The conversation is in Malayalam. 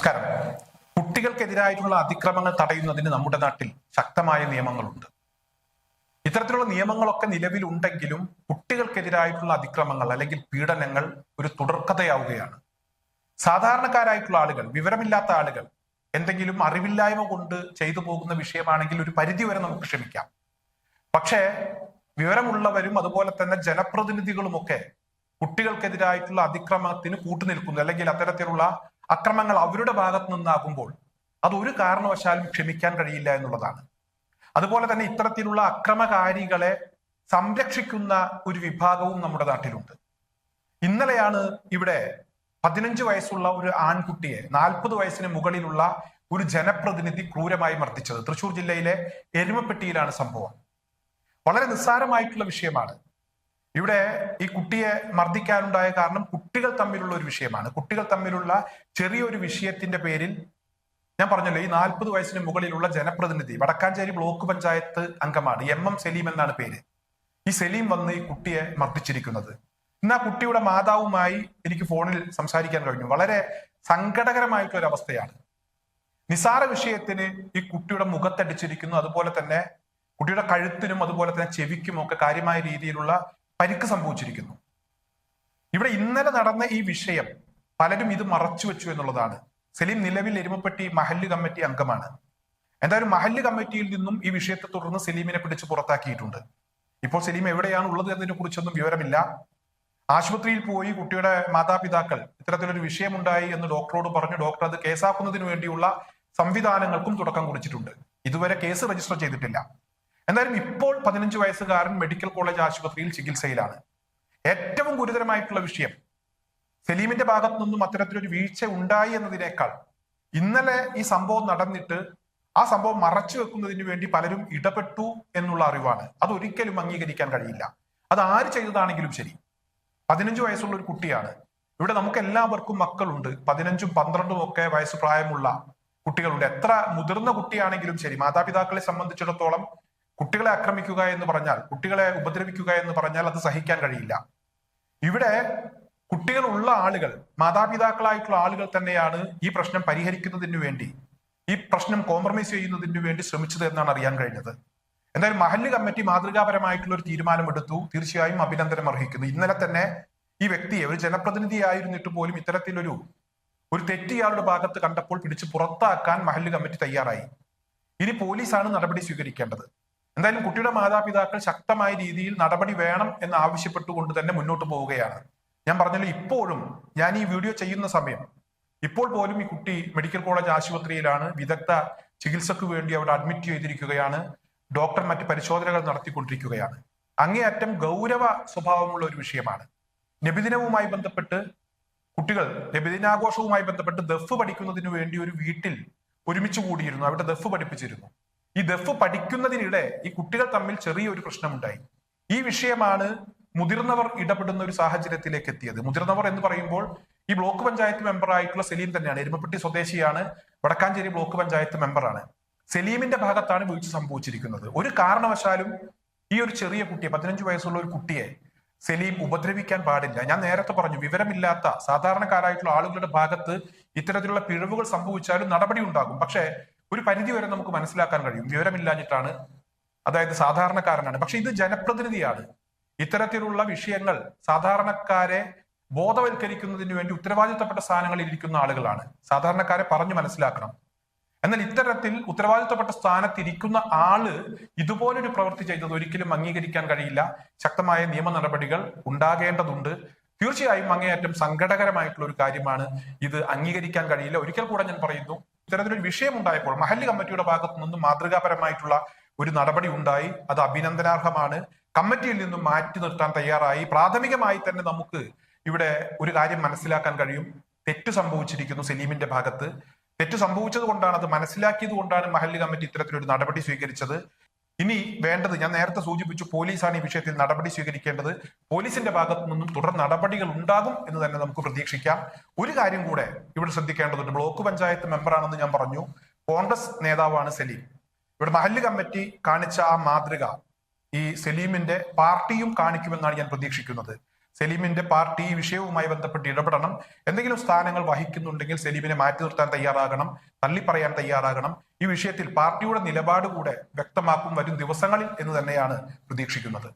നമസ്കാരം. കുട്ടികൾക്കെതിരായിട്ടുള്ള അതിക്രമങ്ങൾ തടയുന്നതിന് നമ്മുടെ നാട്ടിൽ ശക്തമായ നിയമങ്ങളുണ്ട്. ഇത്തരത്തിലുള്ള നിയമങ്ങളൊക്കെ നിലവിലുണ്ടെങ്കിലും കുട്ടികൾക്കെതിരായിട്ടുള്ള അതിക്രമങ്ങൾ അല്ലെങ്കിൽ പീഡനങ്ങൾ ഒരു തുടർക്കഥയാവുകയാണ്. സാധാരണക്കാരായിട്ടുള്ള ആളുകൾ വിവരമില്ലാത്ത ആളുകൾ എന്തെങ്കിലും അറിവില്ലായ്മ കൊണ്ട് ചെയ്തു പോകുന്ന വിഷയമാണെങ്കിൽ ഒരു പരിധി വരെ നമുക്ക് ക്ഷമിക്കാം. പക്ഷേ വിവരമുള്ളവരും അതുപോലെ തന്നെ ജനപ്രതിനിധികളുമൊക്കെ കുട്ടികൾക്കെതിരായിട്ടുള്ള അതിക്രമത്തിന് കൂട്ടുനിൽക്കുന്നു. അല്ലെങ്കിൽ അത്തരത്തിലുള്ള അക്രമങ്ങൾ അവരുടെ ഭാഗത്ത് നിന്നാകുമ്പോൾ അത് ഒരു കാരണവശാലും ക്ഷമിക്കാൻ കഴിയില്ല എന്നുള്ളതാണ്. അതുപോലെ തന്നെ ഇത്തരത്തിലുള്ള അക്രമകാരികളെ സംരക്ഷിക്കുന്ന ഒരു വിഭാഗവും നമ്മുടെ നാട്ടിലുണ്ട്. ഇന്നലെയാണ് ഇവിടെ പതിനഞ്ച് വയസ്സുള്ള ഒരു ആൺകുട്ടിയെ നാൽപ്പത് വയസ്സിന് മുകളിലുള്ള ഒരു ജനപ്രതിനിധി ക്രൂരമായി മർദ്ദിച്ചത്. തൃശൂർ ജില്ലയിലെ എരുമപ്പെട്ടിയിലാണ് സംഭവം. വളരെ നിസ്സാരമായിട്ടുള്ള വിഷയമാണ്. ഇവിടെ ഈ കുട്ടിയെ മർദ്ദിക്കാനുണ്ടായ കാരണം കുട്ടികൾ തമ്മിലുള്ള ഒരു വിഷയമാണ്. കുട്ടികൾ തമ്മിലുള്ള ചെറിയൊരു വിഷയത്തിന്റെ പേരിൽ ഞാൻ പറഞ്ഞല്ലോ ഈ നാൽപ്പത് വയസ്സിന് മുകളിലുള്ള ജനപ്രതിനിധി വടക്കാഞ്ചേരി ബ്ലോക്ക് പഞ്ചായത്ത് അംഗമാണ് എം എം സലീം എന്നാണ് പേര്. ഈ സലീം വന്ന് ഈ കുട്ടിയെ മർദ്ദിച്ചിരിക്കുന്നത്. ഇന്ന് ആ കുട്ടിയുടെ മാതാവുമായി എനിക്ക് ഫോണിൽ സംസാരിക്കാൻ കഴിഞ്ഞു. വളരെ സങ്കടകരമായിട്ടുള്ള ഒരു അവസ്ഥയാണ്. നിസാര വിഷയത്തിന് ഈ കുട്ടിയുടെ മുഖത്തടിച്ചിരിക്കുന്നു. അതുപോലെ തന്നെ കുട്ടിയുടെ കഴുത്തിനും അതുപോലെ തന്നെ ചെവിക്കും ഒക്കെ കാര്യമായ രീതിയിലുള്ള പരിക്ക് സംഭവിച്ചിരിക്കുന്നു. ഇവിടെ ഇന്നലെ നടന്ന ഈ വിഷയം പലരും ഇത് മറച്ചു വെച്ചു എന്നുള്ളതാണ്. സലീം നിലവിൽ എരുമപ്പെട്ടി മഹല്ല് കമ്മിറ്റി അംഗമാണ്. എന്തായാലും മഹല്ല് കമ്മിറ്റിയിൽ നിന്നും ഈ വിഷയത്തെ തുടർന്ന് സലീമിനെ പിടിച്ച് പുറത്താക്കിയിട്ടുണ്ട്. ഇപ്പോൾ സലീം എവിടെയാണ് ഉള്ളത് എന്നതിനെ കുറിച്ചൊന്നും വിവരമില്ല. ആശുപത്രിയിൽ പോയി കുട്ടിയുടെ മാതാപിതാക്കൾ ഇത്തരത്തിലൊരു വിഷയമുണ്ടായി എന്ന് ഡോക്ടറോട് പറഞ്ഞു. ഡോക്ടർ അത് കേസാക്കുന്നതിന് വേണ്ടിയുള്ള സംവിധാനങ്ങൾക്കും തുടക്കം കുറിച്ചിട്ടുണ്ട്. ഇതുവരെ കേസ് രജിസ്റ്റർ ചെയ്തിട്ടില്ല. എന്തായാലും ഇപ്പോൾ പതിനഞ്ച് വയസ്സുകാരൻ മെഡിക്കൽ കോളേജ് ആശുപത്രിയിൽ ചികിത്സയിലാണ്. ഏറ്റവും ഗുരുതരമായിട്ടുള്ള വിഷയം സലീമിന്റെ ഭാഗത്തു നിന്നും അത്തരത്തിലൊരു വീഴ്ച ഉണ്ടായി എന്നതിനേക്കാൾ ഇന്നലെ ഈ സംഭവം നടന്നിട്ട് ആ സംഭവം മറച്ചു വെക്കുന്നതിന് വേണ്ടി പലരും ഇടപെട്ടു എന്നുള്ള അറിവാണ്. അത് ഒരിക്കലും അംഗീകരിക്കാൻ കഴിയില്ല. അത് ആര് ചെയ്തതാണെങ്കിലും ശരി. പതിനഞ്ച് വയസ്സുള്ള ഒരു കുട്ടിയാണ്. ഇവിടെ നമുക്ക് എല്ലാവർക്കും മക്കളുണ്ട്. പതിനഞ്ചും പന്ത്രണ്ടും ഒക്കെ വയസ്സ് പ്രായമുള്ള കുട്ടികളുണ്ട്. എത്ര മുതിർന്ന കുട്ടിയാണെങ്കിലും ശരി മാതാപിതാക്കളെ സംബന്ധിച്ചിടത്തോളം കുട്ടികളെ ആക്രമിക്കുക എന്ന് പറഞ്ഞാൽ കുട്ടികളെ ഉപദ്രവിക്കുക എന്ന് പറഞ്ഞാൽ അത് സഹിക്കാൻ കഴിയില്ല. ഇവിടെ കുട്ടികളുള്ള ആളുകൾ മാതാപിതാക്കളായിട്ടുള്ള ആളുകൾ തന്നെയാണ് ഈ പ്രശ്നം പരിഹരിക്കുന്നതിന് വേണ്ടി ഈ പ്രശ്നം കോംപ്രമൈസ് ചെയ്യുന്നതിന് വേണ്ടി ശ്രമിച്ചത് എന്നാണ് അറിയാൻ കഴിഞ്ഞത്. എന്തായാലും മഹല്ല് കമ്മിറ്റി മാതൃകാപരമായിട്ടുള്ള ഒരു തീരുമാനമെടുത്തു തീർച്ചയായും അഭിനന്ദനം അർഹിക്കുന്നു. ഇന്നലെ തന്നെ ഈ വ്യക്തിയെ ഒരു ജനപ്രതിനിധിയായിരുന്നിട്ട് പോലും ഇത്തരത്തിലൊരു ഒരു തെറ്റ് ഇയാളുടെ ഭാഗത്ത് കണ്ടപ്പോൾ പിടിച്ച് പുറത്താക്കാൻ മഹല്ല് കമ്മിറ്റി തയ്യാറായി. ഇനി പോലീസാണ് നടപടി സ്വീകരിക്കേണ്ടത്. എന്തായാലും കുട്ടിയുടെ മാതാപിതാക്കൾ ശക്തമായ രീതിയിൽ നടപടി വേണം എന്ന് ആവശ്യപ്പെട്ടുകൊണ്ട് തന്നെ മുന്നോട്ട് പോവുകയാണ്. ഞാൻ പറഞ്ഞല്ലോ ഇപ്പോഴും ഞാൻ ഈ വീഡിയോ ചെയ്യുന്ന സമയം. ഇപ്പോൾ പോലും ഈ കുട്ടി മെഡിക്കൽ കോളേജ് ആശുപത്രിയിലാണ്. വിദഗ്ധ ചികിത്സക്ക് വേണ്ടി അവിടെ അഡ്മിറ്റ് ചെയ്തിരിക്കുകയാണ്. ഡോക്ടർ മറ്റ് പരിശോധനകൾ നടത്തിക്കൊണ്ടിരിക്കുകയാണ്. അങ്ങേയറ്റം ഗൗരവ സ്വഭാവമുള്ള ഒരു വിഷയമാണ്. നബിദിനവുമായി ബന്ധപ്പെട്ട് കുട്ടികൾ നബിദിനാഘോഷവുമായി ബന്ധപ്പെട്ട് ദഫ് പഠിക്കുന്നതിന് വേണ്ടി ഒരു വീട്ടിൽ ഒരുമിച്ച് കൂടിയിരുന്നു. അവിടെ ദഫ് പഠിപ്പിച്ചിരുന്നു. ഈ ദഫ് പഠിക്കുന്നതിനിടെ ഈ കുട്ടികൾ തമ്മിൽ ചെറിയൊരു പ്രശ്നമുണ്ടായി. ഈ വിഷയമാണ് മുതിർന്നവർ ഇടപെടുന്ന ഒരു സാഹചര്യത്തിലേക്ക് എത്തിയത്. മുതിർന്നവർ എന്ന് പറയുമ്പോൾ ഈ ബ്ലോക്ക് പഞ്ചായത്ത് മെമ്പർ ആയിട്ടുള്ള സലീം തന്നെയാണ്. എരുമപ്പെട്ടി സ്വദേശിയാണ്. വടക്കാഞ്ചേരി ബ്ലോക്ക് പഞ്ചായത്ത് മെമ്പറാണ് സലീമിന്റെ ഭാഗത്താണ് വീഴ്ച സംഭവിച്ചിരിക്കുന്നത്. ഒരു കാരണവശാലും ഈ ഒരു ചെറിയ കുട്ടിയെ പതിനഞ്ച് വയസ്സുള്ള ഒരു കുട്ടിയെ സലീം ഉപദ്രവിക്കാൻ പാടില്ല. ഞാൻ നേരത്തെ പറഞ്ഞു വിവരമില്ലാത്ത സാധാരണക്കാരായിട്ടുള്ള ആളുകളുടെ ഭാഗത്ത് ഇത്തരത്തിലുള്ള പിഴവുകൾ സംഭവിച്ചാലും നടപടി ഉണ്ടാകും. പക്ഷേ ഒരു പരിധി വരെ നമുക്ക് മനസ്സിലാക്കാൻ കഴിയും. വിവരമില്ലാഞ്ഞിട്ടാണ്. അതായത് സാധാരണക്കാരനാണ്. പക്ഷെ ഇത് ജനപ്രതിനിധിയാണ്. ഇത്തരത്തിലുള്ള വിഷയങ്ങൾ സാധാരണക്കാരെ ബോധവൽക്കരിക്കുന്നതിന് വേണ്ടി ഉത്തരവാദിത്തപ്പെട്ട സ്ഥാനങ്ങളിൽ ഇരിക്കുന്ന ആളുകളാണ്. സാധാരണക്കാരെ പറഞ്ഞു മനസ്സിലാക്കണം. എന്നാൽ ഇത്തരത്തിൽ ഉത്തരവാദിത്തപ്പെട്ട സ്ഥാനത്തിരിക്കുന്ന ആൾ ഇതുപോലൊരു പ്രവൃത്തി ചെയ്തത് ഒരിക്കലും അംഗീകരിക്കാൻ കഴിയില്ല. ശക്തമായ നിയമ നടപടികൾ ഉണ്ടാകേണ്ടതുണ്ട്. തീർച്ചയായും അങ്ങേയറ്റം സങ്കടകരമായിട്ടുള്ള ഒരു കാര്യമാണ് ഇത് അംഗീകരിക്കാൻ കഴിയില്ല. ഒരിക്കൽ കൂടെ ഞാൻ പറയുന്നു ഇത്തരത്തിലൊരു വിഷയം ഉണ്ടായപ്പോൾ മഹല്ല് കമ്മിറ്റിയുടെ ഭാഗത്തു നിന്നും മാതൃകാപരമായിട്ടുള്ള ഒരു നടപടി ഉണ്ടായി. അത് അഭിനന്ദനാർഹമാണ്. കമ്മിറ്റിയിൽ നിന്നും മാറ്റി നിർത്താൻ തയ്യാറായി. പ്രാഥമികമായി തന്നെ നമുക്ക് ഇവിടെ ഒരു കാര്യം മനസ്സിലാക്കാൻ കഴിയും. തെറ്റ് സംഭവിച്ചിരിക്കുന്നു സലീമിന്റെ ഭാഗത്ത്. തെറ്റ് സംഭവിച്ചത് കൊണ്ടാണ് അത് മനസ്സിലാക്കിയത് കൊണ്ടാണ് മഹല്ല് കമ്മിറ്റി ഇത്തരത്തിലൊരു നടപടി സ്വീകരിച്ചത്. ഇനി വേണ്ടത് ഞാൻ നേരത്തെ സൂചിപ്പിച്ചു പോലീസാണ് ഈ വിഷയത്തിൽ നടപടി സ്വീകരിക്കേണ്ടത്. പോലീസിന്റെ ഭാഗത്തു നിന്നും തുടർ നടപടികൾ ഉണ്ടാകും എന്ന് തന്നെ നമുക്ക് പ്രതീക്ഷിക്കാം. ഒരു കാര്യം കൂടെ ഇവിടെ ശ്രദ്ധിക്കേണ്ടതുണ്ട്. ബ്ലോക്ക് പഞ്ചായത്ത് മെമ്പറാണെന്ന് ഞാൻ പറഞ്ഞു. കോൺഗ്രസ് നേതാവാണ് സലീം. ഇവിടെ മഹല്ല് കമ്മിറ്റി കാണിച്ച ആ മാതൃക ഈ സലീമിന്റെ പാർട്ടിയും കാണിക്കുമെന്നാണ് ഞാൻ പ്രതീക്ഷിക്കുന്നത്. സലീമിന്റെ പാർട്ടി വിഷയവുമായി ബന്ധപ്പെട്ട് ഇടപെടണം. എന്തെങ്കിലും സ്ഥാനങ്ങൾ വഹിക്കുന്നുണ്ടെങ്കിൽ സലീമിനെ മാറ്റി നിർത്താൻ തയ്യാറാകണം തള്ളിപ്പറയാൻ തയ്യാറാകണം. ഈ വിഷയത്തിൽ പാർട്ടിയുടെ നിലപാട് കൂടെ വ്യക്തമാക്കും വരും ദിവസങ്ങളിൽ എന്ന് തന്നെയാണ് പ്രതീക്ഷിക്കുന്നത്.